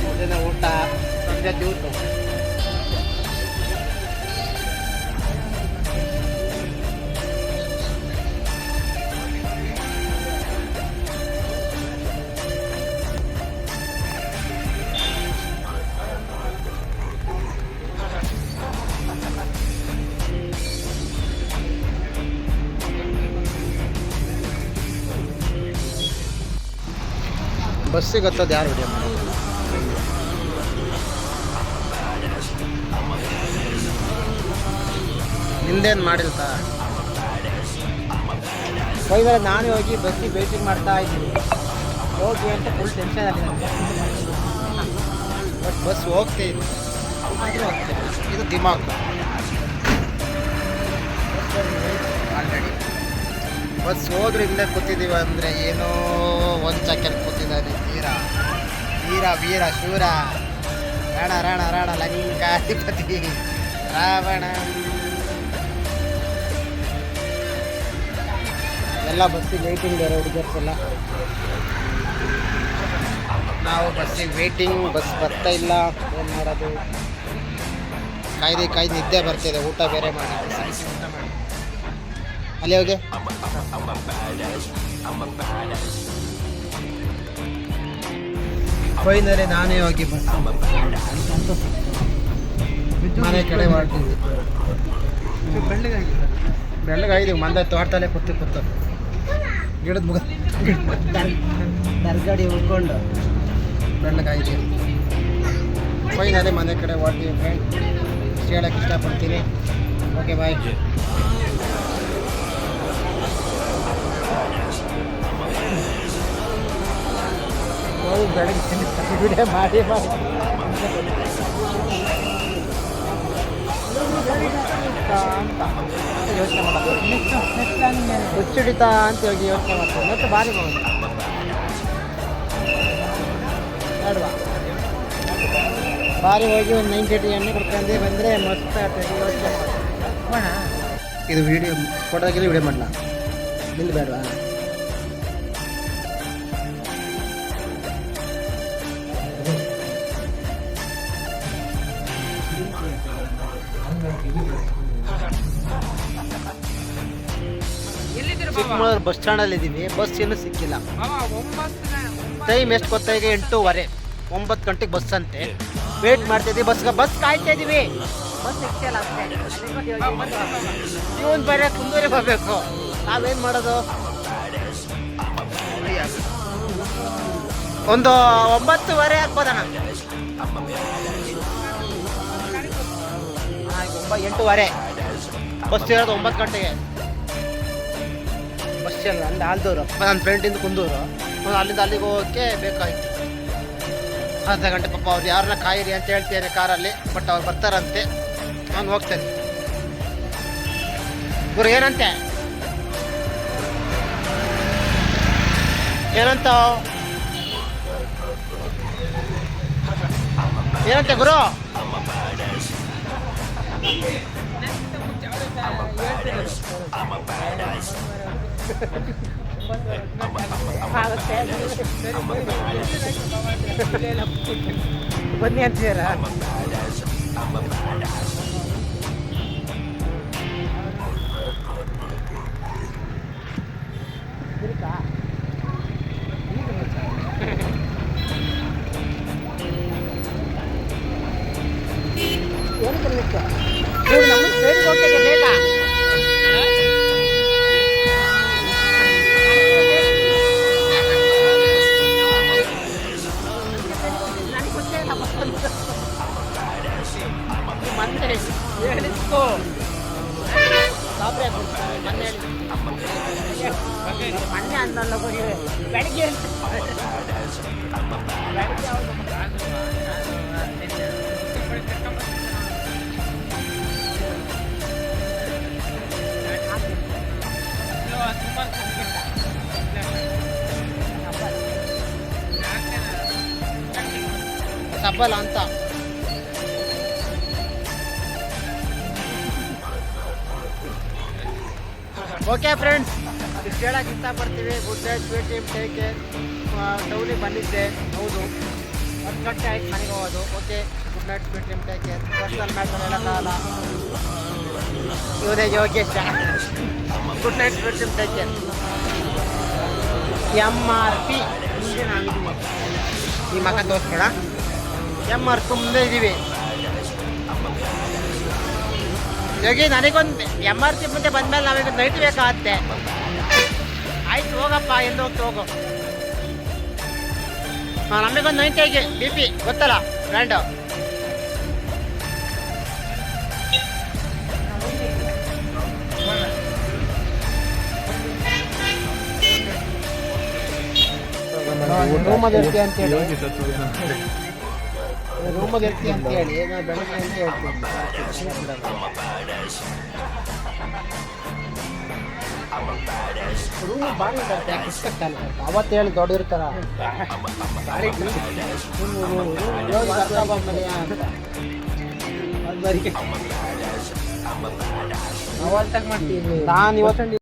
ಮೊದಲಿನ ಊಟ ಸಂಜೆ ಊಟ. ಬಸ್ಸಿಗೆ ಹತ್ತೋದು ಯಾರು ವಿಡಿಯೋ ಮಾಡೋದು ಹಿಂದೇನು ಮಾಡಿಲ್ಲ. ಹೋಗಿದ್ರೆ ನಾನೇ ಹೋಗಿ ಬಸ್ಸಿ ವೇಟಿಂಗ್ ಮಾಡ್ತಾ ಇದ್ದೀನಿ. ಹೋಗಿ ಅಂತ ಫುಲ್ ಟೆನ್ಷನ್ ಆಗಿದೆ ಬಟ್ ಬಸ್ ಹೋಗ್ತೇ ಇದೆ. ಆದರೂ ಇದು. ದಿಮಾಗ್. ಆಲ್ರೆಡಿ ಬಸ್ ಹೋದ್ರೆ ಇಲ್ಲೇ ಕೂತಿದ್ದೀವಿ ಅಂದರೆ ಏನೋ ಒಂದು ಚಕ್ಕೆಲ್ ಕೂತಿದ್ದಾನೆ ವೀರ ವೀರ ವೀರ, ಶೂರ. ರಾಣ ರಾಣ ರಾಣ, ಲಂಕಾಧಿಪತಿ. ರಾವಣ ಎಲ್ಲ ಬಸ್ಸಿಗೆ ವೇಟಿಂಗ್ ಬೇರೆ ಹುಡುಗರ್ಸ್ ಎಲ್ಲ ನಾವು ಬಸ್ಸಿಗೆ ವೇಟಿಂಗ್ ಬಸ್ ಬರ್ತಾ ಇಲ್ಲ, ಏನು ಮಾಡೋದು? ಕಾಯ್ದು ಕಾಯ್ದು, ನಿದ್ದೆ ಬರ್ತಿದೆ ಊಟ ಬೇರೆ ಮಾಡಿ. ಅಲ್ಲಿ ಹೋಗಿ. ಫೈನಲಿ ನಾನೇ ಹೋಗಿ ಮನೆ ಕಡೆ ಮಾಡ್ತೀವಿ ಬೆಳ್ಳಗಾಗಿದೆ. ಬೆಳ್ಳಗಾಗಿದೆ ಮಂದ ತೋಟದಲ್ಲೇ ಕೂತು ಕೂತು ಗಿಡದ ಮುಗ ತರಗಡಿ ಉಳ್ಕೊಂಡು. ಬೆಳ್ಳಗಾಗಿದೆ ಫೈನಲಿ ಮನೆ ಕಡೆ ಹೊರಟಿವಿ ಫ್ರೆಂಡ್ ಹೇಳಕ್ಕೆ ಇಷ್ಟಪಡ್ತೀನಿ. ಓಕೆ ಬಾಯ್ ಹೋಗಿ ಬೆಳಗ್ಗೆ ವಿಡಿಯೋ ಮಾಡಿ ಮಾಡಿ. ಅಂತ ಯೋಚನೆ ಮಾಡೋದು ಹುಚ್ಚಿಡಿತ ಅಂತ ಹೋಗಿ ಯೋಚನೆ ಮಾಡ್ತಾರೆ ಮತ್ತೆ ಭಾರಿ ಹೋಗಿ ಬೇಡವಾ ಬಾರಿ ಹೋಗಿ ಒಂದು ನೈನ್ ತರ್ಟಿ ಎಣ್ಣೆ ಕುಡ್ಕೊಂಡು ಬಂದರೆ ಮಸ್ತ್ ಆಗ್ತದೆ ಯೋಚನೆ ಮಾಡಿ. ಇದು ವಿಡಿಯೋ ಫೋಟೋದಾಗೆಲ್ಲ ವಿಡಿಯೋ ಮಾಡಲ? ನಿಂದು ಬೇಡವಾ ಚಿಕ್ಕಮಗಳೂರು ಬಸ್ ಸ್ಟ್ಯಾಂಡಲ್ಲಿ ಇದ್ದೀವಿ ಬಸ್ ಇನ್ನೂ ಸಿಕ್ಕಿಲ್ಲ. ಟೈಮ್ ಎಷ್ಟು ಗೊತ್ತಾ ಈಗ ಎಂಟೂವರೆ. ಒಂಬತ್ತು ಗಂಟೆಗೆ ಬಸ್ ಅಂತೆ. ವೇಟ್ ಮಾಡ್ತಿದ್ದೀವಿ ಬಸ್ಗೆ ಬಸ್ ಕಾಯ್ತಾ ಇದೀವಿ. ಬಸ್ ಸಿಕ್ತಿಲ್ಲ ಇವನ್ ಬೇರೆ ಕುಂದೂರಿ ಬರಬೇಕು ನಾವೇನು ಮಾಡೋದು? ಒಂದು ಒಂಬತ್ತುವರೆ ಆಗ್ಬೋದಣ್ಣ ಎಂಟೂವರೆ. ಬಸ್ ಇರೋದು ಒಂಬತ್ತು ಗಂಟೆಗೆ. ಬಸ್ ಇಲ್ಲ ಅಲ್ಲಿ ಆಲ್ದೂರು. ನನ್ನ ಫ್ರೆಂಡಿಂದ ಕುಂದೂರು. ಅಲ್ಲಿಂದ ಅಲ್ಲಿಗೆ ಹೋಗೋಕ್ಕೆ ಬೇಕಾಯ್ತು. ಅರ್ಧ ಗಂಟೆ ಪಾಪ ಅವ್ರು ಯಾರನ್ನ ಕಾಯಿರಿ ಅಂತ ಹೇಳ್ತೇನೆ ಕಾರಲ್ಲಿ ಬಟ್ ಅವ್ರು ಬರ್ತಾರಂತೆ. ನಾನು ಹೋಗ್ತೇನೆ. ಗುರು, ಏನಂತೆ? ಏನಂತ? ಏನಂತೆ ಗುರು? ಬನ್ನಿ ಅಂತೀರಾ ನೀವು மண்ணு அந்த கொஞ்சம் கிடைக்கும் సబ్బలంతా ಓಕೆ ಫ್ರೆಂಡ್ಸ್ ಇಷ್ಟು ಹೇಳಕ್ಕೆ ಇಷ್ಟಪಡ್ತೀವಿ. Good night sweet dreams take care ಟೌನಿಗೆ ಬಂದಿದ್ದೆ. ಹೌದು. ಅದು ಕಟ್ಟೆ ಆಯ್ತು ಮನೆಗೆ ಹೋಗೋದು. Okay good night sweet dreams take care personal matter ಹೇಳೋಕ್ಕಾಗಲ್ಲ ಇವನೇ Yogesha. Good night sweet dreams take care M R P ಈ ಮಗ ತೋರಿಸ್ಬೇಡ ಎಂ ಆರ್ ಮುಂದೆ ಇದ್ದೀವಿ ಯೋಗಿ ನನಗೊಂದು ಎಂ ಆರ್ ಸಿ ಮುಂದೆ ಬಂದ್ಮೇಲೆ ನಾವೀಗ ನೈಟ್ ಬೇಕಾಗತ್ತೆ ಆಯ್ತು ಹೋಗಪ್ಪ ಎಂದು ಹೋಗ್ತು ಹೋಗು ನಮಗೊಂದು ನೈಂಟಿಗೆ ಬಿ ಪಿ ಗೊತ್ತಲ್ಲ ಬ್ರ್ಯಾಂಡು ಅಂತ ಇರ್ತೀಯ ಅಂತೇಳಿ ಇರ್ತೀನಿ ಅಂತ ಹೇಳಿ ನಾನು ಬೆಳಗ್ಗೆ ಅಂತ ಹೇಳ್ತೀನಿ. ರೂಮ್ ಇರುತ್ತೆ ಪುಸ್ತಕ ಅವತ್ತು ಹೇಳಿ ದೊಡ್ಡ ಇರ್ತಾರ. ನಾನು ಇವತ್ತು